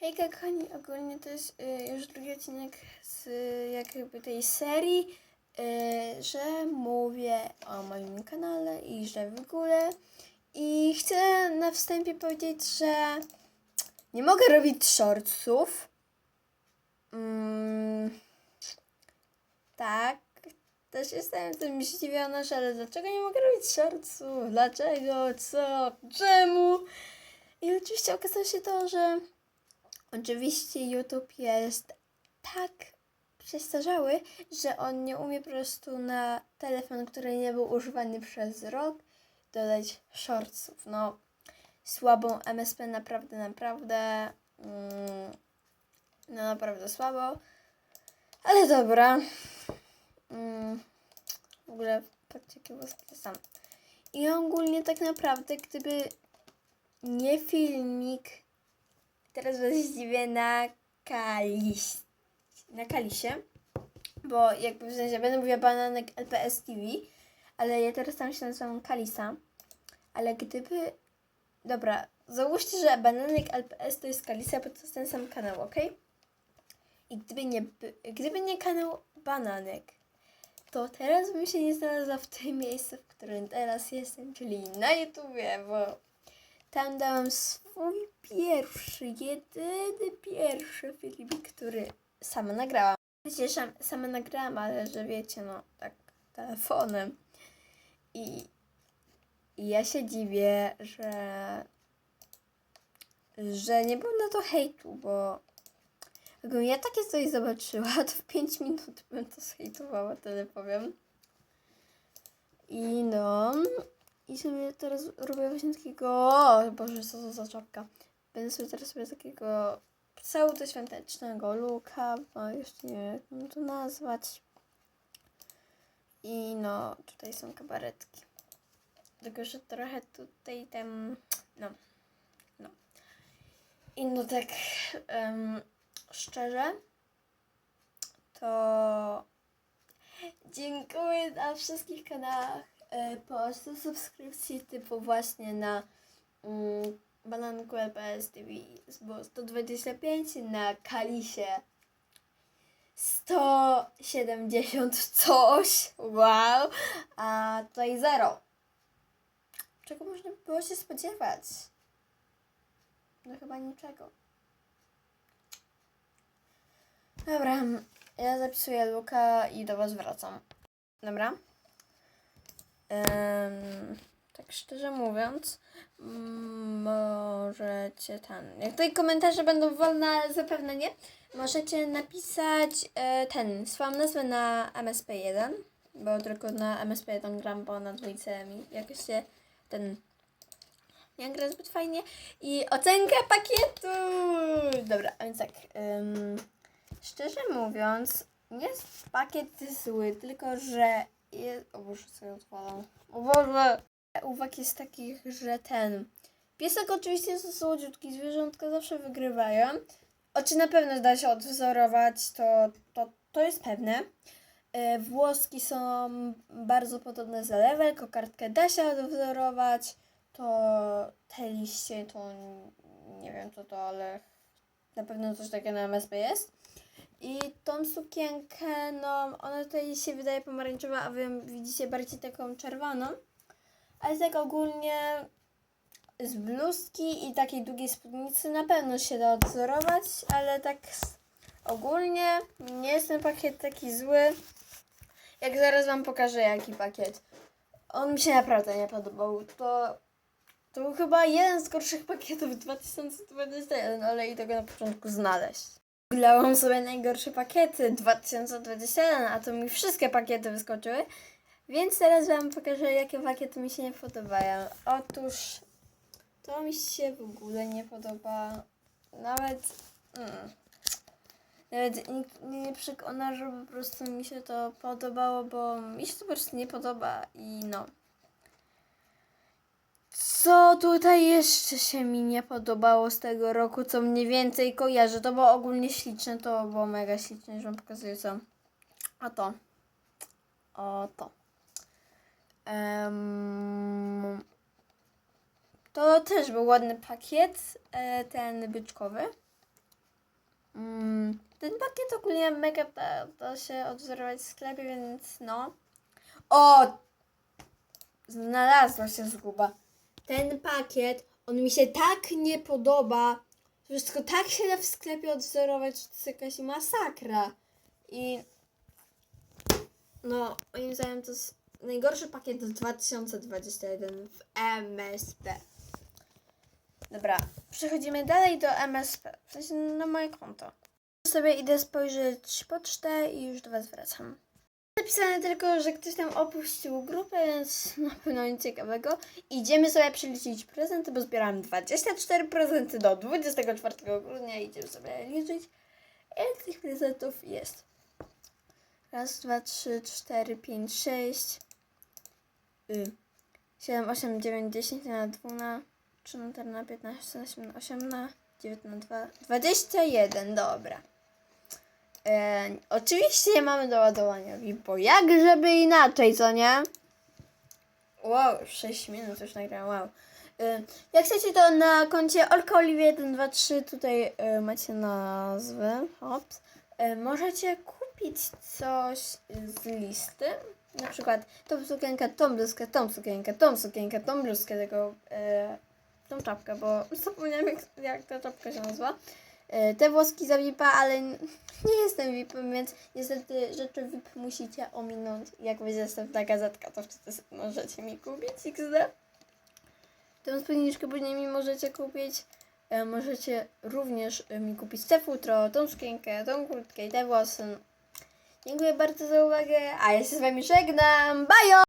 Hejka kochani, ogólnie to jest y, już drugi odcinek z y, jakby tej serii, y, że mówię o moim kanale i że w ogóle. I chcę na wstępie powiedzieć, że nie mogę robić shortsów. Mm, tak, też jestem tym zdziwiona, że ale dlaczego nie mogę robić shortsów? Dlaczego? Co? Czemu? I oczywiście okazało się to, że Oczywiście YouTube jest tak przestarzały, że on nie umie po prostu na telefon, który nie był używany przez rok, dodać shortsów. No, słabą MSP naprawdę, naprawdę. Mm, no, naprawdę słabo. Ale dobra. Mm, w ogóle patrzcie, jakie włoskie sam. I ogólnie tak naprawdę, gdyby nie filmik teraz zdziwię na kalis, na kalisie, bo jakby w sensie będę mówiła bananek LPS TV, ale ja teraz tam się nazywam Kalisa, ale gdyby, dobra, załóżcie, że bananek LPS to jest Kalisa, bo to jest ten sam kanał, ok? I gdyby nie, by- gdyby nie kanał bananek, to teraz bym się nie znalazła w tym miejscu, w którym teraz jestem, czyli na YouTubie, bo tam dałam swój pierwszy, jedyny pierwszy filmik, który sama nagrałam. Przecież sam- sama nagrałam, ale że wiecie, no tak telefonem. I, i ja się dziwię, że że nie było na to hejtu, bo jakbym ja takie coś zobaczyła, to w 5 minut bym to zhejtowała, tyle powiem. I no, i sobie teraz robię właśnie takiego. O Boże, co to za czapka. Będę sobie teraz robić takiego pseudoświątecznego looka, bo jeszcze nie wiem, jak mam to nazwać. I no, tutaj są kabaretki. Tylko, że trochę tutaj tam. No. No. I no tak em, szczerze, to dziękuję na wszystkich kanałach e, po 100 subskrypcji typu właśnie na mm, Bananku LPS TV było 125, na Kalisie 170 coś, wow, a tutaj zero. Czego można by było się spodziewać? No chyba niczego. Dobra, ja zapisuję Luka i do Was wracam. Dobra? Em, tak szczerze mówiąc, mm, możecie ten. Jak tutaj komentarze będą wolne, zapewne nie. Możecie napisać e, ten, swoją nazwę na MSP1, bo tylko na MSP1 gram, bo na dwójce mi jakoś się ten nie gra zbyt fajnie. I ocenka pakietu! Dobra, a więc tak. em, szczerze mówiąc, nie jest pakiet zły, tylko że jest... O Boże, co ja odwalam. O Boże! Uwag jest takich, że ten... Piesek oczywiście jest słodziutki, zwierzątka zawsze wygrywają. Oczy na pewno da się odwzorować, to, to, to jest pewne. E, Włoski są bardzo podobne za level, kokardkę da się odwzorować. To te liście to nie wiem co to, ale na pewno coś takiego na MSP jest. I tą sukienkę, no ona tutaj się wydaje pomarańczowa, a wy widzicie bardziej taką czerwoną. Ale tak ogólnie z bluzki i takiej długiej spódnicy na pewno się da odzorować, ale tak ogólnie nie jest ten pakiet taki zły. Jak zaraz wam pokażę jaki pakiet. On mi się naprawdę nie podobał. To, to był chyba jeden z gorszych pakietów 2021, ale i tego na początku znaleźć. Googlałam sobie najgorsze pakiety 2021, a to mi wszystkie pakiety wyskoczyły. Więc teraz Wam pokażę, jakie pakiety mi się nie podobają. Otóż to mi się w ogóle nie podoba. Nawet. Mm, nawet nikt mnie nie przekona, że po prostu mi się to podobało, bo mi się to po prostu nie podoba i no. Co tutaj jeszcze się mi nie podobało z tego roku, co mniej więcej kojarzę? To było ogólnie śliczne, to było mega śliczne, już wam pokazuję co. A to. O to. Em, to też był ładny pakiet, e, ten byczkowy. Mm, ten pakiet ogólnie mega da się odwzorować w sklepie, więc no. O! Znalazła się zguba. Ten pakiet, on mi się tak nie podoba. Wszystko tak się da w sklepie odwzorować, że to jest jakaś masakra. I no, moim zdaniem to jest najgorszy pakiet z 2021 w MSP. Dobra, przechodzimy dalej do MSP, w sensie na moje konto. Sobie idę spojrzeć pocztę i już do Was wracam. Napisane tylko, że ktoś tam opuścił grupę, więc na pewno nic ciekawego. Idziemy sobie przeliczyć prezenty, bo zbierałam 24 prezenty do 24 grudnia. Idziemy sobie liczyć. Ile tych prezentów jest? Raz, dwa, trzy, cztery, pięć, sześć. Y. 7, 8, 9, 10 na 2 na 3 na 4 na 15, 8 na 8 na 9 na 2, 21, dobra. E, oczywiście mamy doładowania bo jak żeby inaczej, co nie? Wow, 6 minut już nagrałam, wow. E, jak chcecie to na koncie Olka Oliwie 123, tutaj e, macie nazwę, hops. E, możecie kupić coś z listy, na przykład tą sukienkę, tą bluzkę, tą sukienkę, tą sukienkę, tą bluzkę, tego, e, tą czapkę, bo zapomniałam jak, jak ta czapka się nazywa. E, te włoski za VIP-a, ale nie jestem VIP-em, więc niestety rzeczy VIP musicie ominąć. Jak będzie następna gazetka, to wtedy możecie mi kupić XD. Tę spódniczkę później mi możecie kupić. E, możecie również e, mi kupić te futro, tą sukienkę, tą kurtkę i te włosy. Dziękuję bardzo za uwagę, a ja się z Wami żegnam. Bajo!